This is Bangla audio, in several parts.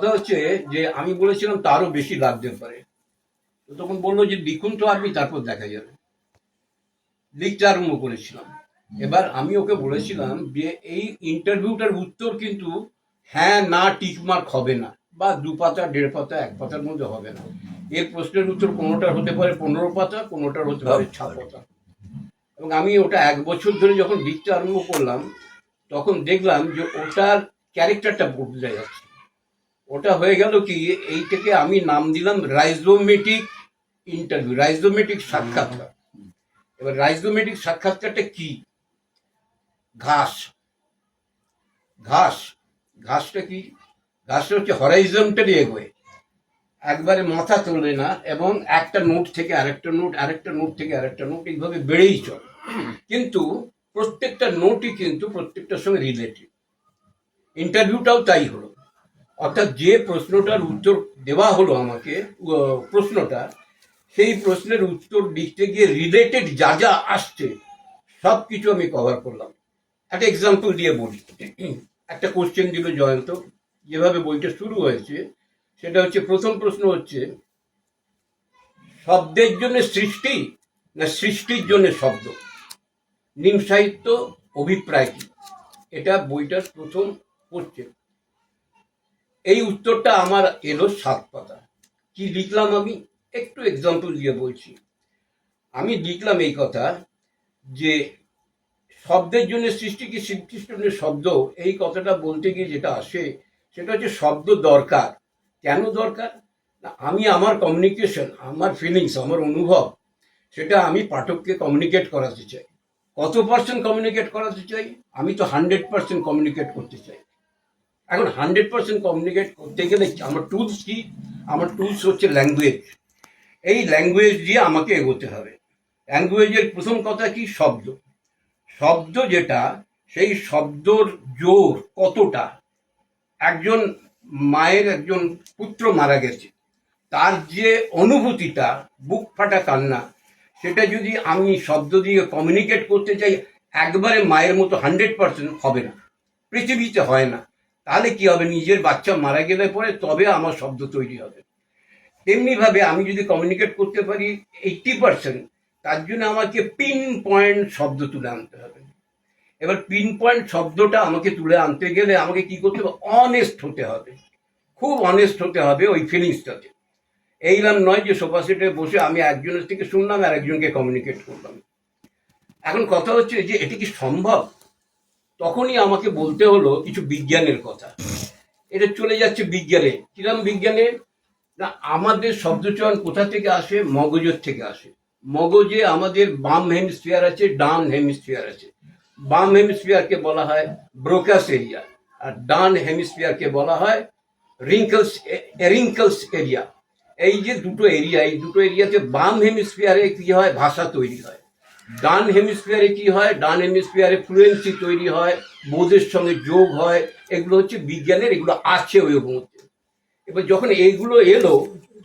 কথা হচ্ছে যে আমি বলেছিলাম তারও বেশি লাগতে পারে। তো তখন বলল যে লিখুন তো আপনি, তারপর দেখা যাবে। লিখতে আরম্ভ করেছিলাম। এবার আমি ওকে বলেছিলাম যে এই ইন্টারভিউটার উত্তর কিন্তু হ্যাঁ না টিকমার্ক হবে না বা দু পাতা, দেড় পাতা, এক পাতার মধ্যে হবে না। এর প্রশ্নের উত্তর কোনোটার হতে পারে পনেরো পাতা, কোনোটার হতে পারে ছ পাতা। এবং আমি ওটা এক বছর ধরে যখন লিখতে আরম্ভ করলাম, তখন দেখলাম যে ওটার ক্যারেক্টারটা বদলে যাচ্ছে। ওটা হয়ে গেল কি এই থেকে আমি নাম দিলাম রাইজোমেটিক ইন্টারভিউ, রাইজোমেটিক সাক্ষাৎকার। এবার রাইজোমেটিক সাক্ষাৎকারটা কি? ঘাস। ঘাস। ঘাসটা কি? ঘাসটা হচ্ছে হরাইজন্টালি এগোয়। একবারে মাথা তোলে না এবং একটা নোট থেকে আরেকটা নোট আরেকটা নোট থেকে আরেকটা নোট, এইভাবে বেড়েই চলে। কিন্তু প্রত্যেকটা নোটই কিন্তু প্রত্যেকটার সঙ্গে রিলেটেড ইন্টারভিউটাও তাই হলো। অর্থাৎ যে প্রশ্নটার উত্তর দেওয়া হলো আমাকে প্রশ্নটা, সেই প্রশ্নের উত্তর লিখতে গিয়ে রিলেটেড যা যা আসছে সব কিছু আমি কভার করলাম। একটা এক্সাম্পল দিয়ে বলি। একটা কোশ্চেন দিল জয়ন্ত, যেভাবে বইটা শুরু হয়েছে, সেটা হচ্ছে, প্রথম প্রশ্ন হচ্ছে, শব্দের জন্য সৃষ্টি না সৃষ্টির জন্য শব্দ? নিম সাহিত্য অভিপ্রায় কি? এটা বইটার প্রথম কোশ্চেন এই উত্তরটা আমার এলো সাত পাতা। কি লিখলাম আমি? একটু এক্সাম্পল দিয়ে বলছি। আমি লিখলাম এই কথা যে শব্দের জন্য সৃষ্টি কি শ্রীকৃষ্ণের শব্দ? এই কথাটা বলতে গিয়ে যেটা আসে, সেটা হচ্ছে শব্দ দরকার। কেন দরকার? না, আমি আমার কমিউনিকেশন আমার ফিলিংস আমার অনুভব, সেটা আমি পাঠককে কমিউনিকেট করাতে চাই। কত পার্সেন্ট কমিউনিকেট করাতে চাই? আমি তো হান্ড্রেড পার্সেন্ট কমিউনিকেট করতে চাই। এখন হান্ড্রেড পার্সেন্ট কমিউনিকেট করতে গেলে আমার টুলস কি? আমার টুলস হচ্ছে ল্যাঙ্গুয়েজ এই ল্যাঙ্গুয়েজ দিয়ে আমাকে এগোতে হবে। ল্যাঙ্গুয়েজের প্রথম কথা কি? শব্দ। শব্দ যেটা, সেই শব্দর জোর কতটা? একজন মায়ের একজন পুত্র মারা গেছে। তার যে অনুভূতিটা, বুক ফাটা কান্না, সেটা যদি আমি শব্দ দিয়ে কমিউনিকেট করতে চাই, একবারে মায়ের মতো হান্ড্রেড পার্সেন্ট হবে না। পৃথিবীতে হয় না। তাহলে কি হবে? নিজের বাচ্চা মারা গেলে পরে তবে আমার শব্দ তৈরি হবে। তেমনিভাবে আমি যদি কমিউনিকেট করতে পারি এইটটি পার্সেন্ট তার জন্য আমাকে পিন পয়েন্ট শব্দ তুলে আনতে হবে। এবার পিন পয়েন্ট শব্দটা আমাকে তুলে আনতে গেলে আমাকে কি করতে হবে? অনেস্ট হতে হবে। খুব অনেস্ট হতে হবে ওই ফিলিংসটাতে এইরকম নয় যে সোফা সেটে বসে আমি একজনের থেকে শুনলাম আর একজনকে কমিউনিকেট করলাম। এখন কথা হচ্ছে যে, এটি কি সম্ভব? তখনই আমাকে বলতে হলো কিছু বিজ্ঞানের কথা। এটা চলে যাচ্ছে বিজ্ঞানে। কিরম বিজ্ঞানে? না, আমাদের শব্দচয়ন কোথা থেকে আসে? মগজের থেকে আসে। মগজে আমাদের বাম হেমিস্ফিয়ার আছে, ডান হেমিস্ফিয়ার আছে। বাম হেমিস্ফিয়ারকে বলা হয় ব্রোকাস এরিয়া। আর ডান হেমিস্ফিয়ারকে বলা হয় রিঙ্কলস এরিঙ্কলস এরিয়া। এই যে দুটো এরিয়া, এই দুটো এরিয়াতে বাম হেমিস্ফিয়ারে কি হয়? ভাষা তৈরি হয়। ডান হেমিস্ফিয়ারে কি হয়? ডান হেমিস্ফিয়ারে ফ্লুয়েন্সি তৈরি হয়, বোধের সঙ্গে যোগ হয়। এগুলো হচ্ছে বিজ্ঞানের, এগুলো আছে ওই মধ্যে এবার যখন এইগুলো এলো,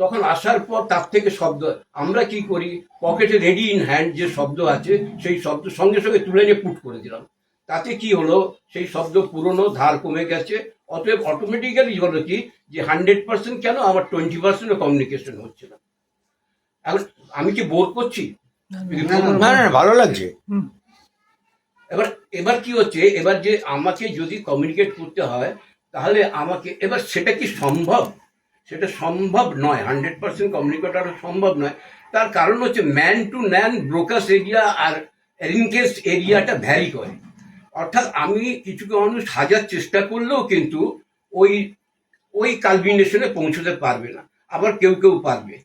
তখন আসার পর তার থেকে শব্দ, আমরা কি করি? পকেটে রেডি ইন হ্যান্ড যে শব্দ আছে, সেই শব্দ সঙ্গে সঙ্গে তুলে নিয়ে পুট করে দিলাম। তাতে কি হলো? সেই শব্দ পুরনো, ধার কমে গেছে। অতএব অটোমেটিক্যালি হলো কি? যে হান্ড্রেড পার্সেন্ট কেন? আমার টোয়েন্টি পার্সেন্টও কমিউনিকেশন হচ্ছে না। এখন আমি কি বোর করছি? না না। ভালো লাগছে। এবার এবার কি হচ্ছে? এবার যে আমাকে যদি কমিউনিকেট করতে হয় তাহলে আমাকে এবার সেটা কি সম্ভব? সেটা সম্ভব নয়। হান্ড্রেড পার্সেন্ট কমিউনিকেট করা সম্ভব নয়। তার কারণ হচ্ছে man to man Broca's area R Wernicke's এরিয়াটা ভ্যারি করে। অর্থাৎ আমি কিছু মানুষ হাজার চেষ্টা করলেও কিন্তু ওই ওই কালবিনেশনে পৌঁছতে পারবে না। আবার কেউ কেউ পারবে।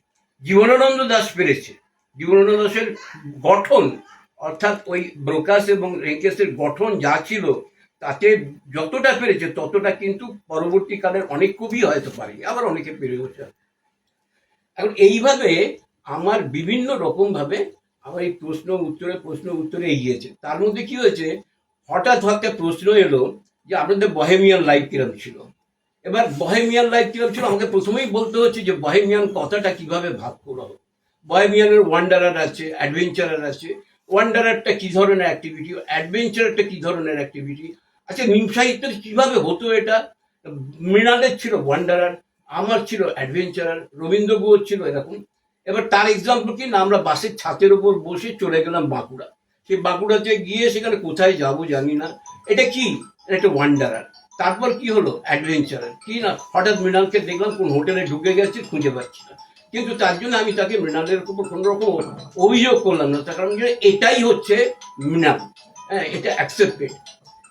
জীবনানন্দ দাস পেরেছে। জীবনানন্দ দাসের গঠন, অর্থাৎ ওই ব্রোকাস এবং রেঙ্কেসের গঠন যা ছিল, তাতে যতটা পেরেছে ততটা কিন্তু পরবর্তীকালের অনেক কবি হয়তো পারেনি, আবার অনেকে পেরেওছে এখন এইভাবে আমার বিভিন্ন রকম ভাবে আমার এই প্রশ্ন উত্তরে প্রশ্ন উত্তরে এগিয়েছে। তার মধ্যে কি হয়েছে? হঠাৎ একটা প্রশ্ন এলো যে আপনাদের বহেমিয়ান লাইফ কিরম ছিল? এবার বহেমিয়ান লাইফ কিরম ছিল? আমাকে প্রথমেই বলতে হচ্ছে যে বহেমিয়ান কথাটা কীভাবে ভাগ করা হবে বহেমিয়ানের ওয়ান্ডারার আছে অ্যাডভেঞ্চারার আছে। ওয়ান্ডারারটা কি ধরনের অ্যাক্টিভিটি অ্যাডভেঞ্চারটা কি ধরনের অ্যাক্টিভিটি আচ্ছা নিম সাহিত্যের কীভাবে হতো এটা? মৃণালের ছিল ওয়ান্ডারার আমার ছিল অ্যাডভেঞ্চারার রবীন্দ্র গুহ ছিল এরকম। এবার তার এক্সাম্পল কি? না, আমরা বাসের ছাতের উপর বসে চলে গেলাম বাঁকুড়া। সেই বাঁকুড়াতে গিয়ে সেখানে কোথায় যাব জানি না। এটা কি? একটা ওয়ান্ডারার তারপর কি হলো? অ্যাডভেঞ্চারার কি না? হঠাৎ মৃণালকে দেখলাম, কোন হোটেলে ঢুকে গেছে, খুঁজে পাচ্ছি না। কিন্তু তার জন্য আমি তাকে মৃণালের উপর কোনো রকম অভিযোগ করলাম না। তার কারণ এটাই হচ্ছে মৃণাল। হ্যাঁ এটা অ্যাকসেপ্টেড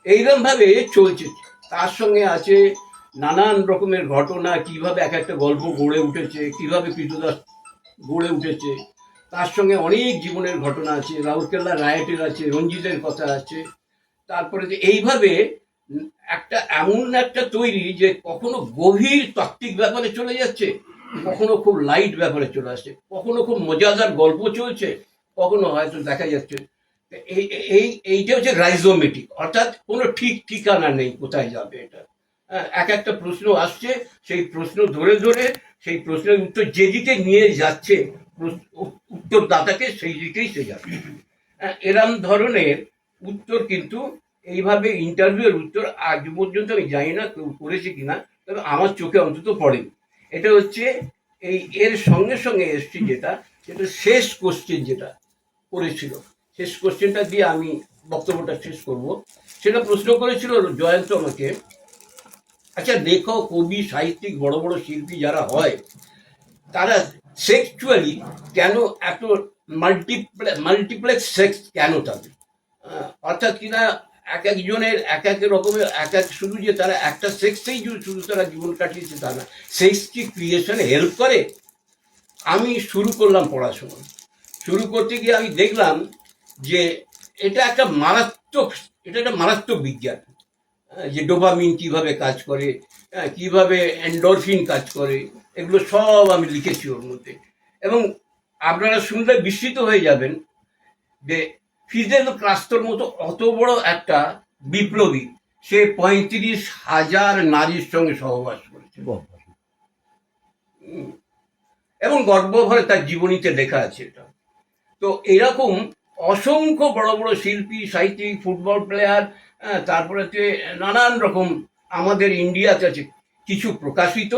এইরকম ভাবে চলছে। তার সঙ্গে আছে নানান রকমের ঘটনা, কীভাবে এক একটা গল্প গড়ে উঠেছে, কীভাবে কৃতদাস গড়ে উঠেছে। তার সঙ্গে অনেক জীবনের ঘটনা আছে। রাউরকেল্লা রায়টের আছে, রঞ্জিতের কথা আছে। তারপরে যে এইভাবে একটা এমন একটা তৈরি যে কখনো গভীর তাত্ত্বিক ব্যাপারে চলে যাচ্ছে। কখনো খুব লাইট ব্যাপারে চলে আসছে কখনো খুব মজাদার গল্প চলছে কখনো হয়তো দেখা যাচ্ছে। এই এই এইটা হচ্ছে রাইজোমেটিক অর্থাৎ কোনো ঠিক ঠিকানা নেই কোথায় যাবে এটা। হ্যাঁ, এক একটা প্রশ্ন আসছে সেই প্রশ্ন ধরে ধরে সেই প্রশ্নের উত্তর যেদিকে নিয়ে যাচ্ছে উত্তরদাতাকে সেই দিকেই সে যাবে। হ্যাঁ, এরম ধরনের উত্তর কিন্তু এইভাবে ইন্টারভিউয়ের উত্তর আজ পর্যন্ত আমি জানি না কেউ করেছে কিনা তবে আমার চোখে অন্তত পড়েনি। এটা হচ্ছে এই এর সঙ্গে সঙ্গে এসছি যেটা সেটা শেষ কোশ্চেন যেটা করেছিল শেষ কোশ্চেনটা দিয়ে আমি বক্তব্যটা শেষ করব। সেটা প্রশ্ন করেছিল জয়ন্ত আমাকে আচ্ছা লেখক, কবি, সাহিত্যিক, বড় বড় শিল্পী যারা হয়, তারা সেক্সুয়ালি কেন এত মাল্টিপ্লে মাল্টিপ্লেক্স সেক্স কেন তাদের? অর্থাৎ কিনা এক একজনের এক এক রকমের এক এক শুধু যে তারা একটা সেক্সেই শুধু তারা জীবন কাটিয়েছে তা না সেক্স কি ক্রিয়েশনে হেল্প করে? আমি শুরু করলাম পড়াশোনা। শুরু করতে গিয়ে আমি দেখলাম যে এটা একটা মারাত্মক এটা একটা মারাত্মক বিজ্ঞান। যে ডোপামিন কীভাবে কাজ করে আহ, কীভাবে অ্যান্ডরফিন কাজ করে এগুলো সব আমি লিখেছি ওর মধ্যে। এবং আপনারা শুনলে বিস্মিত হয়ে যাবেন যে ফিদেল ক্রাস্তর মতো অত বড় একটা বিপ্লবী, সে পঁয়ত্রিশ হাজার নারীর সঙ্গে সহবাস করেছে। এবং গর্বভরে তার জীবনীতে লেখা আছে এটা। তো এরকম অসংখ্য বড় বড় শিল্পী, সাহিত্যিক, ফুটবল প্লেয়ার তারপরে হচ্ছে নানান রকম আমাদের ইন্ডিয়াতে আছে, কিছু প্রকাশিত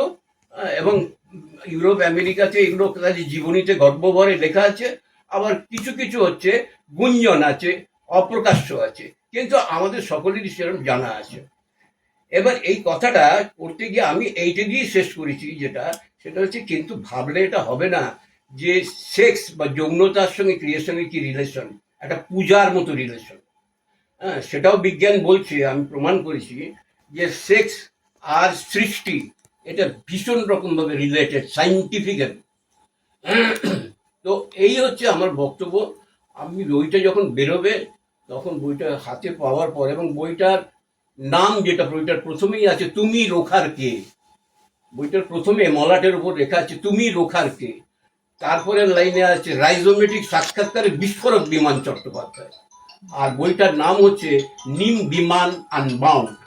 এবং ইউরোপ, আমেরিকাতে এগুলো তাদের জীবনীতে গর্বভরে লেখা আছে। আবার কিছু কিছু হচ্ছে গুঞ্জন আছে, অপ্রকাশ্য আছে। কিন্তু আমাদের সকলেরই সেরকম জানা আছে। এবার এই কথাটা করতে গিয়ে আমি এইটা দিয়ে শেষ করেছি যেটা, সেটা হচ্ছে কিন্তু ভাবলে এটা হবে না যে সেক্স বা যৌনতার সঙ্গে ক্রিয়েশনের কি রিলেশন একটা পূজার মতো রিলেশন হ্যাঁ সেটাও বিজ্ঞান বলছে, আমি প্রমাণ করেছি যে সেক্স আর সৃষ্টি, এটা ভীষণ রকমভাবে রিলেটেড সাইন্টিফিক্যালি তো এই হচ্ছে আমার বক্তব্য। আমি বইটা যখন বেরোবে, তখন বইটা হাতে পাওয়ার পর এবং বইটার নাম যেটা, বইটার প্রথমেই আছে, তুমি রোখার কে? বইটার প্রথমে মলাটের উপর লেখা আছে, তুমি রোখার কে? তারপরে লাইনে আছে রাইজোমেটিক সাক্ষাৎকারে বিস্ফোরক বিমান চট্টোপাধ্যায়। আর বইটার নাম হচ্ছে, নিম বিমান আনবাউন্ড।